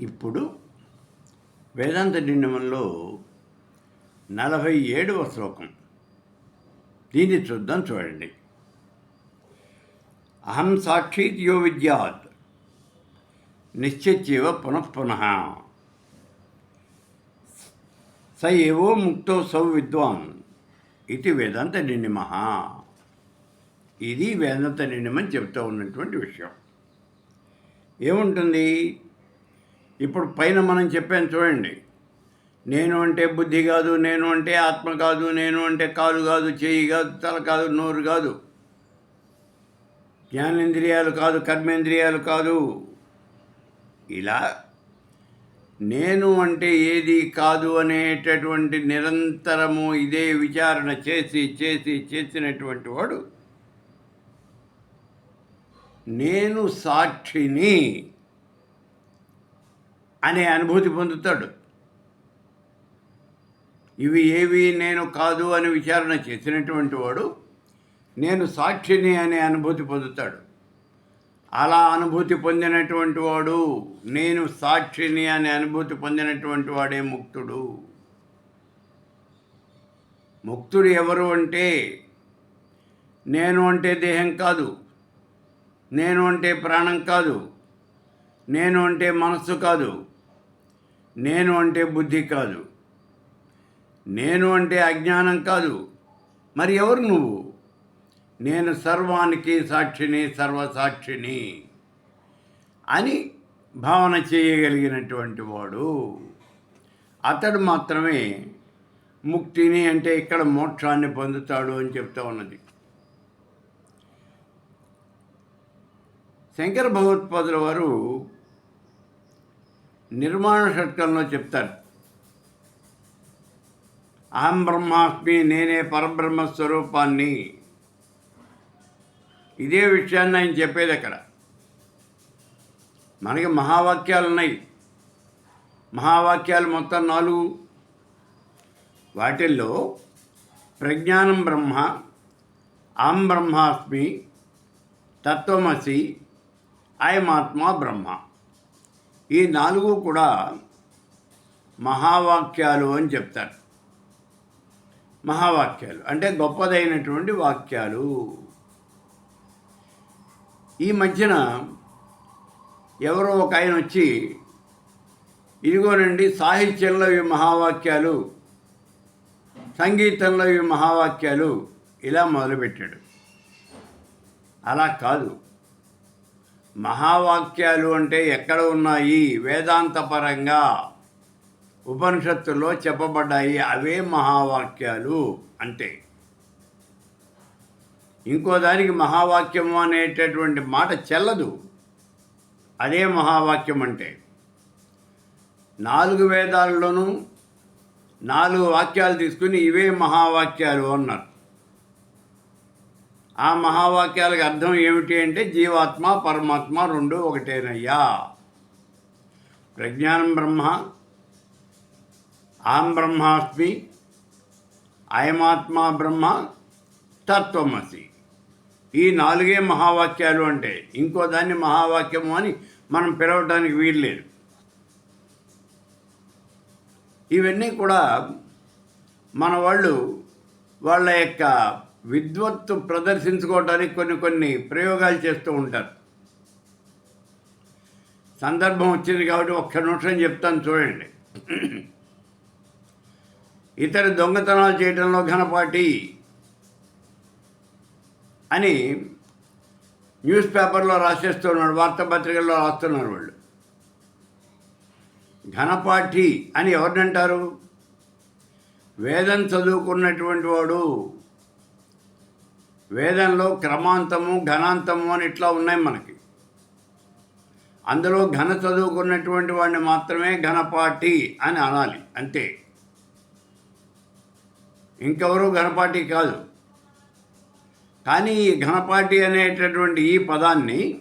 ఇప్పుడు వేదాంత నియమంలో నలభై ఏడవ శ్లోకం. దీన్ని చూద్దాం చూడండి. అహం సాక్షిత్ యో విద్యాత్. నిశ్చిత్యవ పునఃపునః స ఏవో ముక్తో సౌ విద్వాన్ ఇది వేదాంత నియమ ఇది వేదాంత నియమని చెప్తూ ఉన్నటువంటి విషయం. ఏముంటుంది? ఇప్పుడు పైన మనం చెప్పాను చూడండి. నేను అంటే బుద్ధి కాదు నేను అంటే ఆత్మ కాదు నేను అంటే కాలు కాదు చేయి కాదు తల కాదు నోరు కాదు. జ్ఞానేంద్రియాలు కాదు కర్మేంద్రియాలు కాదు. ఇలా నేను అంటే ఏది కాదు అనేటటువంటి నిరంతరము ఇదే విచారణ చేసి చేసి చేసినటువంటి వాడు నేను సాక్షిని. అనే అనుభూతి పొందుతాడు. ఇవి ఏవి నేను కాదు అని విచారణ చేసినటువంటి వాడు నేను సాక్షిని అనే అనుభూతి పొందుతాడు. అలా అనుభూతి పొందినటువంటి వాడు నేను సాక్షిని అనే అనుభూతి పొందినటువంటి వాడే ముక్తుడు. ముక్తుడు ఎవరు అంటే నేను అంటే దేహం కాదు. నేను అంటే ప్రాణం కాదు. నేను అంటే మనస్సు కాదు. నేను అంటే బుద్ధి కాదు. నేను అంటే అజ్ఞానం కాదు. మరి ఎవరు నువ్వు? నేను సర్వానికి సాక్షిని సర్వసాక్షిని అని భావన చేయగలిగినటువంటి వాడు. అతడు మాత్రమే ముక్తిని అంటే ఇక్కడ మోక్షాన్ని పొందుతాడు అని చెప్తా ఉన్నది. శంకర భగవత్పాదుల వారు నిర్మాణ షట్కంలో చెప్తారు. అహం బ్రహ్మాస్మి నేనే పరబ్రహ్మ స్వరూపాన్ని. ఇదే విషయాన్ని ఆయన చెప్పేది అక్కడ. మనకి మహావాక్యాలు ఉన్నాయి. మహావాక్యాలు మొత్తం నాలుగు. వాటిల్లో ప్రజ్ఞానం బ్రహ్మ అహం బ్రహ్మాస్మి తత్వమసి అయమాత్మ బ్రహ్మ. ఈ నాలుగు కూడా మహావాక్యాలు అని చెప్తారు. మహావాక్యాలు అంటే గొప్పదైనటువంటి వాక్యాలు. ఈ మధ్యన ఎవరో ఒక ఆయన వచ్చి ఇదిగోనండి సాహిత్యంలో ఇవి మహావాక్యాలు సంగీతంలో ఇవి మహావాక్యాలు ఇలా మొదలుపెట్టాడు. అలా కాదు. మహావాక్యాలు అంటే ఎక్కడ ఉన్నాయి? వేదాంతపరంగా ఉపనిషత్తుల్లో చెప్పబడ్డాయి అవే మహావాక్యాలు అంటే. ఇంకో దానికి మహావాక్యము అనేటటువంటి మాట చెల్లదు. అదే మహావాక్యం అంటే. నాలుగు వేదాల్లోనూ నాలుగు వాక్యాలు తీసుకుని ఇవే మహావాక్యాలు అన్నారు. ఆ మహావాక్యాలకు అర్థం ఏమిటి అంటే జీవాత్మ పరమాత్మ రెండు ఒకటేనయ్యా. ప్రజ్ఞానం బ్రహ్మ ఆం బ్రహ్మాస్మి అయమాత్మ బ్రహ్మ తత్వమసి. ఈ నాలుగే మహావాక్యాలు అంటే ఇంకో దాన్ని మహావాక్యము అని మనం పిలవడానికి వీల్లేదు. ఇవన్నీ కూడా మన వాళ్ళు వాళ్ళ యొక్క విద్వత్తు ప్రదర్శించుకోవడానికి కొన్ని కొన్ని ప్రయోగాలు చేస్తూ ఉంటారు. సందర్భం వచ్చింది కాబట్టి ఒక్క నిమిషం చెప్తాను చూడండి. ఇతర దొంగతనాలు చేయడంలో ఘనపాటి అని న్యూస్ పేపర్లో రాసేస్తున్నాడు వార్తాపత్రికల్లో రాస్తున్నారు వాళ్ళు. ఘనపాఠి అని ఎవరినంటారు వేదం చదువుకున్నటువంటి వాడు వేదంలో క్రమాంతము ఘనాంతము అని ఇట్లా ఉన్నాయి మనకి. అందులో ఘన చదువుకున్నటువంటి వాడిని మాత్రమే ఘనపాటి అని అనాలి అంతే. ఇంకెవరు ఘనపాటి కాదు. కానీ ఈ ఘనపాటి అనేటటువంటి ఈ పదాన్ని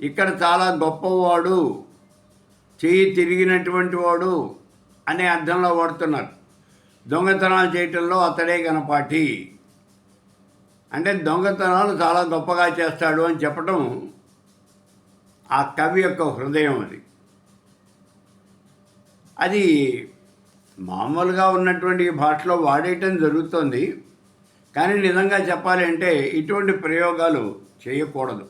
ఇక్కడ చాలా గొప్పవాడు చేయి తిరిగినటువంటి వాడు అనే అర్థంలో వాడుతున్నారు. దొంగతనాలు చేయటంలో అతడే ఘనపాటి అంటే దొంగతనాలు చాలా గొప్పగా చేస్తాడు అని చెప్పడం ఆ కవి యొక్క హృదయం అది. అది మామూలుగా ఉన్నటువంటి భాషలో వాడేయటం జరుగుతుంది. కానీ నిజంగా చెప్పాలి అంటే ఇటువంటి ప్రయోగాలు చేయకూడదు.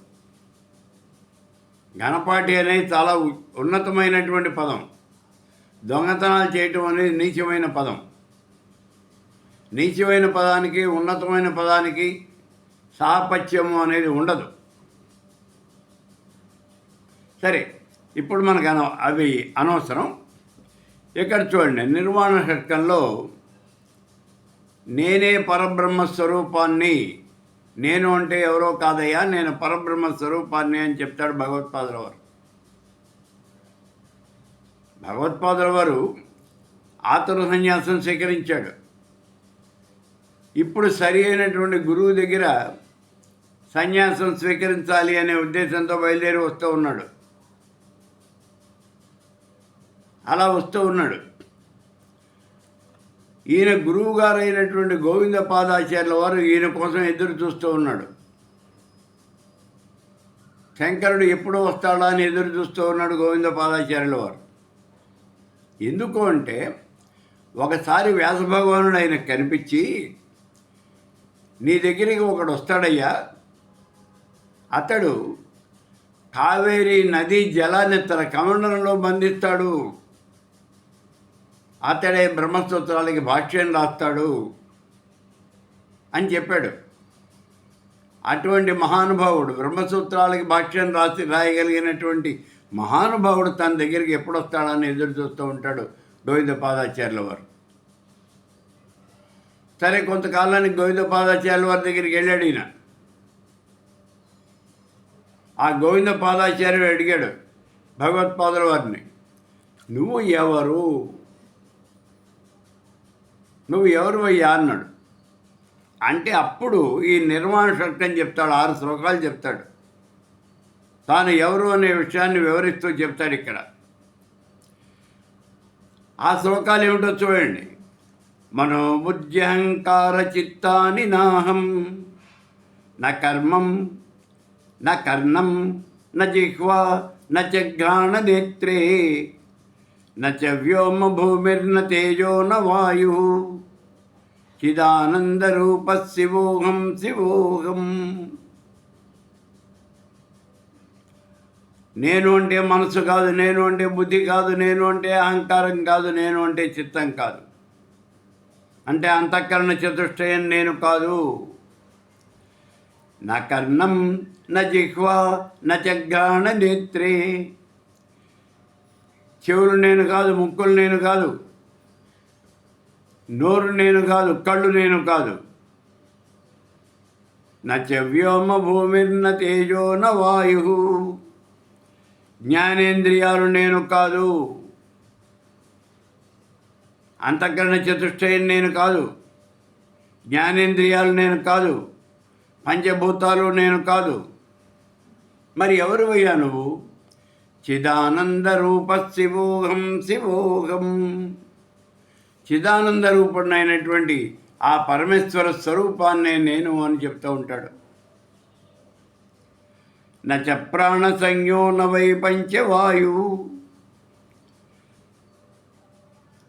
గణపాటి అనేది చాలా ఉన్నతమైనటువంటి పదం. దొంగతనాలు చేయటం అనేది నీచమైన పదం. నీచమైన పదానికి ఉన్నతమైన పదానికి సాపత్యము అనేది ఉండదు. సరే ఇప్పుడు మనకు అన అవి అనవసరం. ఇక్కడ చూడండి నిర్వాణ షట్కంలో నేనే పరబ్రహ్మ స్వరూపాన్ని నేను అంటే ఎవరో కాదయ్యా నేను పరబ్రహ్మ స్వరూపాన్ని అని చెప్తాడు భగవత్పాదుల వారు. భగవత్పాదుల వారు ఆతుర సన్యాసం స్వీకరించాడు. ఇప్పుడు సరి అయినటువంటి గురువు దగ్గర సన్యాసం స్వీకరించాలి అనే ఉద్దేశంతో బయలుదేరి వస్తూ ఉన్నాడు. అలా వస్తూ ఉన్నాడు. ఈయన గురువు గారైనటువంటి గోవింద పాదాచార్యుల వారు ఈయన కోసం ఎదురు చూస్తూ ఉన్నాడు. శంకరుడు ఎప్పుడు వస్తాడా అని ఎదురు చూస్తూ ఉన్నాడు గోవింద పాదాచార్యుల వారు. ఎందుకు అంటే ఒకసారి వ్యాస భగవానుడు ఆయనకు కనిపించి నీ దగ్గరికి ఒకడు వస్తాడయ్యా అతడు కావేరీ నదీ జలాన్ని తన కమండలంలో బంధిస్తాడు. అతడే బ్రహ్మసూత్రాలకి భాష్యం రాస్తాడు అని చెప్పాడు. అటువంటి మహానుభావుడు బ్రహ్మసూత్రాలకి భాష్యం రాసి రాయగలిగినటువంటి మహానుభావుడు తన దగ్గరికి ఎప్పుడు వస్తాడని ఎదురు చూస్తూ ఉంటాడు గోవింద పాదాచార్యుల వారు. సరే కొంతకాలానికి గోవిందపాదాచార్యుల వారి దగ్గరికి వెళ్ళాడు ఈయన. ఆ గోవింద పాదాచార్యుడు అడిగాడు భగవత్పాదుల వారిని నువ్వు ఎవరు? నువ్వు ఎవరు అయ్యా? అన్నాడు. అంటే అప్పుడు ఈ నిర్మాణ శక్తి చెప్తాడు ఆరు శ్లోకాలు చెప్తాడు. తాను ఎవరు అనే విషయాన్ని వివరిస్తూ చెప్తాడు ఇక్కడ. ఆ శ్లోకాలు ఏమిటో చూడండి. మనోబుద్ధ్యహంకార చిత్తాని నాహం నా కర్మం న కర్ణం న జిహ్వా న చ ఘ్రాణనేత్రే న చ వ్యోమ భూమిర్న తేజో న వాయు చిదానందరూప శివోహం శివోహం నేను అంటే మనసు కాదు నేను అంటే బుద్ధి కాదు నేను అంటే అహంకారం కాదు నేను అంటే చిత్తం కాదు. అంటే అంతఃకరణ చతుష్టయం నేను కాదు. నా కర్ణం న జిహ్వా న చగ్గాణ నేత్రే. చెవులు నేను కాదు ముక్కులు నేను కాదు నోరు నేను కాదు కళ్ళు నేను కాదు. నా వ్యోమ భూమిర్న తేజో న వాయు జ్ఞానేంద్రియాలు నేను కాదు అంతఃకరణ చతుష్టయం నేను కాదు జ్ఞానేంద్రియాలు నేను కాదు. పంచభూతాలు నేను కాదు. మరి ఎవరు అయ్యా నువ్వు? చిదానంద రూప శివోహం శివోహం. చిదానంద రూపుడైనటువంటి ఆ పరమేశ్వర స్వరూపాన్నే నేను అని చెప్తూ ఉంటాడు. నచ ప్రాణ సంజ్ఞో నవై పంచవాయు.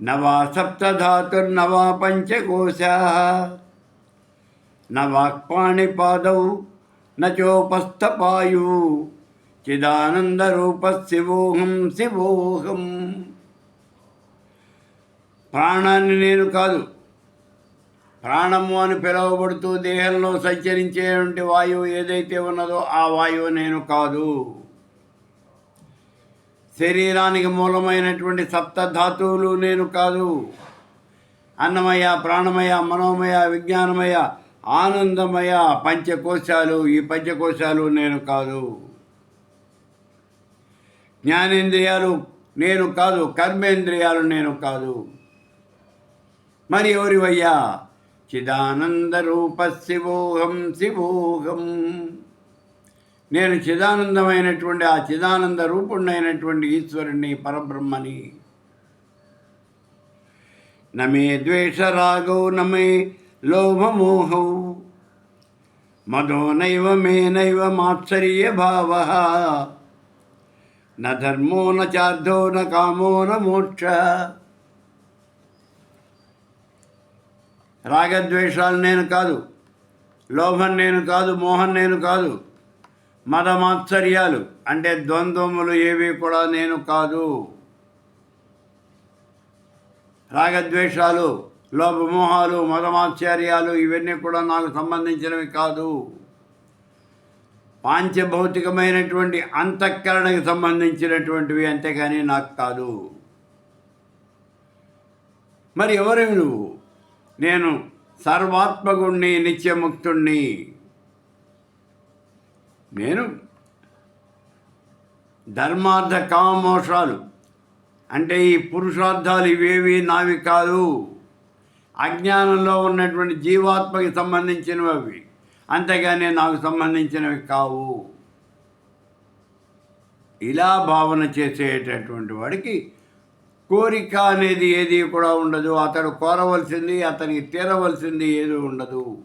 నవా సప్తధాతుర్నవా పంచకోశా. న వాక్పాణిపాదౌ న చోపస్థపాయు చిదానందరూప శివోహం శివోహం ప్రాణాన్ని నేను కాదు ప్రాణము అని పిలువబడుతూ దేహంలో సంచరించేటువంటి వాయువు ఏదైతే ఉన్నదో ఆ వాయువు నేను కాదు. శరీరానికి మూలమైనటువంటి సప్త ధాతువులు నేను కాదు. అన్నమయ ప్రాణమయ మనోమయ విజ్ఞానమయ ఆనందమయ పంచకోశాలు ఈ పంచకోశాలు నేను కాదు. జ్ఞానేంద్రియాలు నేను కాదు కర్మేంద్రియాలు నేను కాదు. మరి ఎవరివయ్యా? చిదానంద రూప శివోహం శివోహం. నేను చిదానందమైనటువంటి ఆ చిదానంద రూపుణ్ణైనటువంటి ఈశ్వరుణ్ణి పరబ్రహ్మని. నమే ద్వేషరాగౌ నమే లోభమోహౌ మదో నైవ మే మాత్సర్య భావ న ధర్మో న చార్థో న కామో న మోక్ష రాగద్వేషాలు నేను కాదు లోభం నేను కాదు మోహం నేను కాదు మదమాత్సర్యాలు అంటే ద్వంద్వములు ఏవి కూడా నేను కాదు. రాగద్వేషాలు లోభమోహాలు మతమాశ్చర్యాలు ఇవన్నీ కూడా నాకు సంబంధించినవి కాదు. పాంచభౌతికమైనటువంటి అంతఃకరణకు సంబంధించినటువంటివి అంతేకాని నాకు కాదు. మరి ఎవరు నువ్వు? నేను సర్వాత్మగుణ్ణి నిత్యముక్తుణ్ణి. నేను ధర్మార్థ కామోషాలు అంటే ఈ పురుషార్థాలు ఇవేవి నావి కాదు. అజ్ఞానంలో ఉన్నటువంటి జీవాత్మకి సంబంధించినవి. అవి అంతేగాని నాకు సంబంధించినవి కావు. ఇలా భావన చేసేటటువంటి వాడికి కోరిక అనేది ఏది కూడా ఉండదు. అతడు కోరవలసింది అతనికి తీరవలసింది ఏది ఉండదు.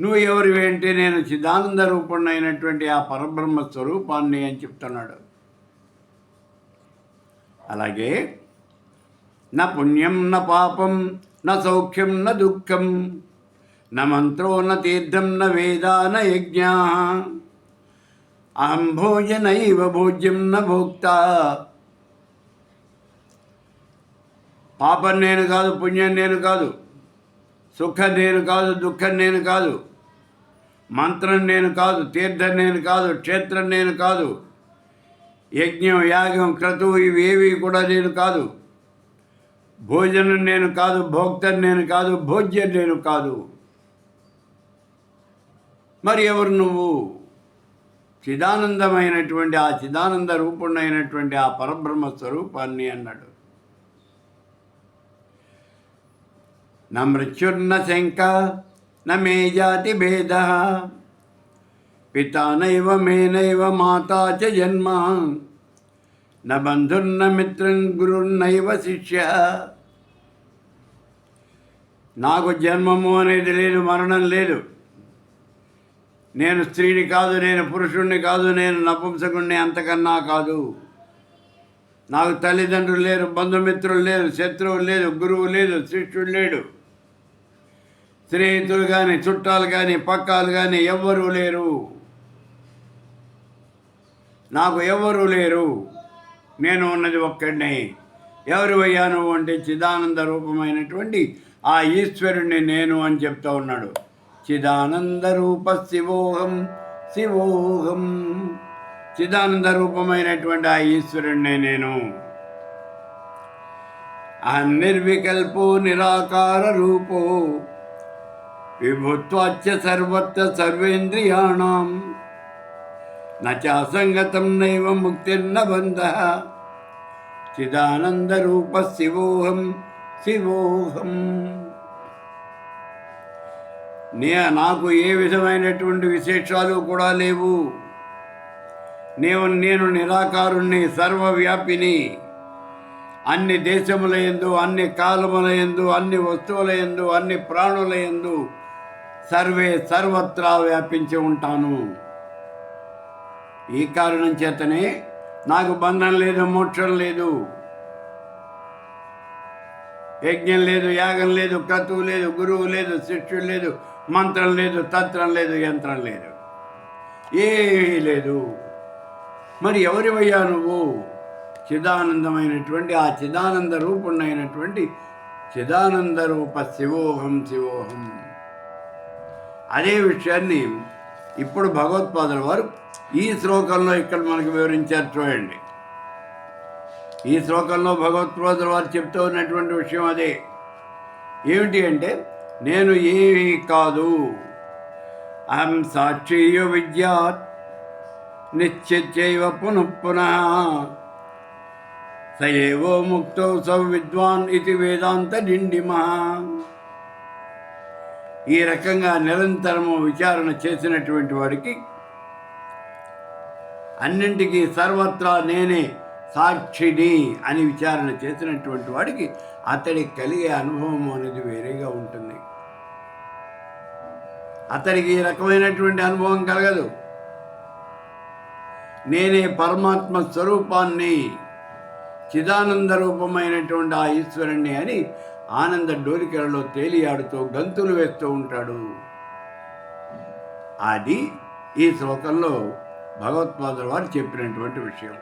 నువ్వు ఎవరివేంటి నేను చిదానంద రూపణైనటువంటి ఆ పరబ్రహ్మ స్వరూపాన్ని అని చెప్తున్నాడు. అలాగే న పుణ్యం న పాపం న సౌఖ్యం న దుఃఖం న మంత్రో న తీర్థం న వేద న యజ్ఞ. అహం భోజనైవ భోజ్యం న భోక్త. పాపం నేను కాదు పుణ్యం నేను కాదు సుఖం నేను కాదు దుఃఖం నేను కాదు మంత్రం నేను కాదు తీర్థం నేను కాదు క్షేత్రం నేను కాదు యజ్ఞం యాగం క్రతువు ఇవేవి కూడా నేను కాదు. భోజనం నేను కాదు భోక్తను నేను కాదు భోజ్యం నేను కాదు. మరి ఎవరు నువ్వు? చిదానందమైనటువంటి ఆ చిదానంద రూపుణ్ణైనటువంటి ఆ పరబ్రహ్మ స్వరూపాన్ని అన్నాడు. నా మృత్యున్న శంక నమే జాతి భేద పితానైవ మేనైవ మాతా చ జన్మ. न बन्धुर्न मित्रं గురున్నైవ శిష్య నాకు జన్మము అనేది లేదు మరణం లేదు నేను స్త్రీని కాదు నేను పురుషుణ్ణి కాదు నేను నపుంసకుణ్ణి అంతకన్నా కాదు నాకు తల్లిదండ్రులు లేరు బంధుమిత్రులు లేరు శత్రువులు లేదు గురువు లేదు శిష్యుడు లేడు స్నేహితులు కానీ చుట్టాలు కానీ పక్కాలు కానీ ఎవ్వరూ లేరు నాకు ఎవ్వరూ లేరు నేను ఉన్నది ఒక్కడినే. ఎవరు అయ్యాను అంటే చిదానంద రూపమైనటువంటి ఆ ఈశ్వరుణ్ణి నేను అని చెప్తా ఉన్నాడు. చిదానంద రూప శివోహం శివోహం. చిదానంద రూపమైనటువంటి ఆ ఈశ్వరుణ్ణి నేను. అహం నిరాకార రూపో. విభుత్వాచ్య సర్వత్ర సర్వేంద్రియాణం. నాసంగతం నైవ ముక్తిర్న బంధ. చిదానందరూప శివోహం శివోహం. నే నాకు ఏ విధమైనటువంటి విశేషాలు కూడా లేవు. నేను నేను నిరాకారుణ్ణి సర్వవ్యాపిని. అన్ని దేశముల ఎందు అన్ని కాలముల ఎందు అన్ని వస్తువుల ఎందు అన్ని ప్రాణుల ఎందు సర్వే సర్వత్రా వ్యాపించి ఉంటాను. ఈ కారణం చేతనే నాకు బంధం లేదు మోక్షం లేదు. యజ్ఞం లేదు యాగం లేదు క్రతువు లేదు గురువు లేదు శిష్యుడు లేదు మంత్రం లేదు తంత్రం లేదు యంత్రం లేదు. ఏమీ లేదు. మరి ఎవరివయ్యా నువ్వు? చిదానందమైనటువంటి ఆ చిదానంద రూపుణ్ణైనటువంటి చిదానంద రూప శివోహం శివోహం. అదే విషయాన్ని ఇప్పుడు భగవత్పాదుల వారు ఈ శ్లోకంలో ఇక్కడ మనకు వివరించారు చూడండి. ఈ శ్లోకంలో భగవత్పాదుల వారు చెప్తూ ఉన్నటువంటి విషయం అదే. ఏమిటి అంటే నేను ఏమీ కాదు. అహం సాక్షియు విద్యా నిశ్చిత్యైవ పునః పునః. సయేవో ముక్తో సౌ విద్వాన్ ఇది వేదాంత డిండిమా ఈ రకంగా నిరంతరము విచారణ చేసినటువంటి వాడికి అన్నింటికీ సర్వత్రా నేనే సాక్షిని అని విచారణ చేసినటువంటి వాడికి అతడికి కలిగే అనుభవం అనేది వేరేగా ఉంటుంది. అతడికి ఈ రకమైనటువంటి అనుభవం కలగదు. నేనే పరమాత్మ స్వరూపాన్ని చిదానంద రూపమైనటువంటి ఆ ఈశ్వరుణ్ణి అని ఆనంద డోరికలలో తేలియాడుతూ గంతులు వేస్తూ ఉంటాడు. అది ఈ శ్లోకంలో భగవత్పాదుల వారు చెప్పినటువంటి విషయం.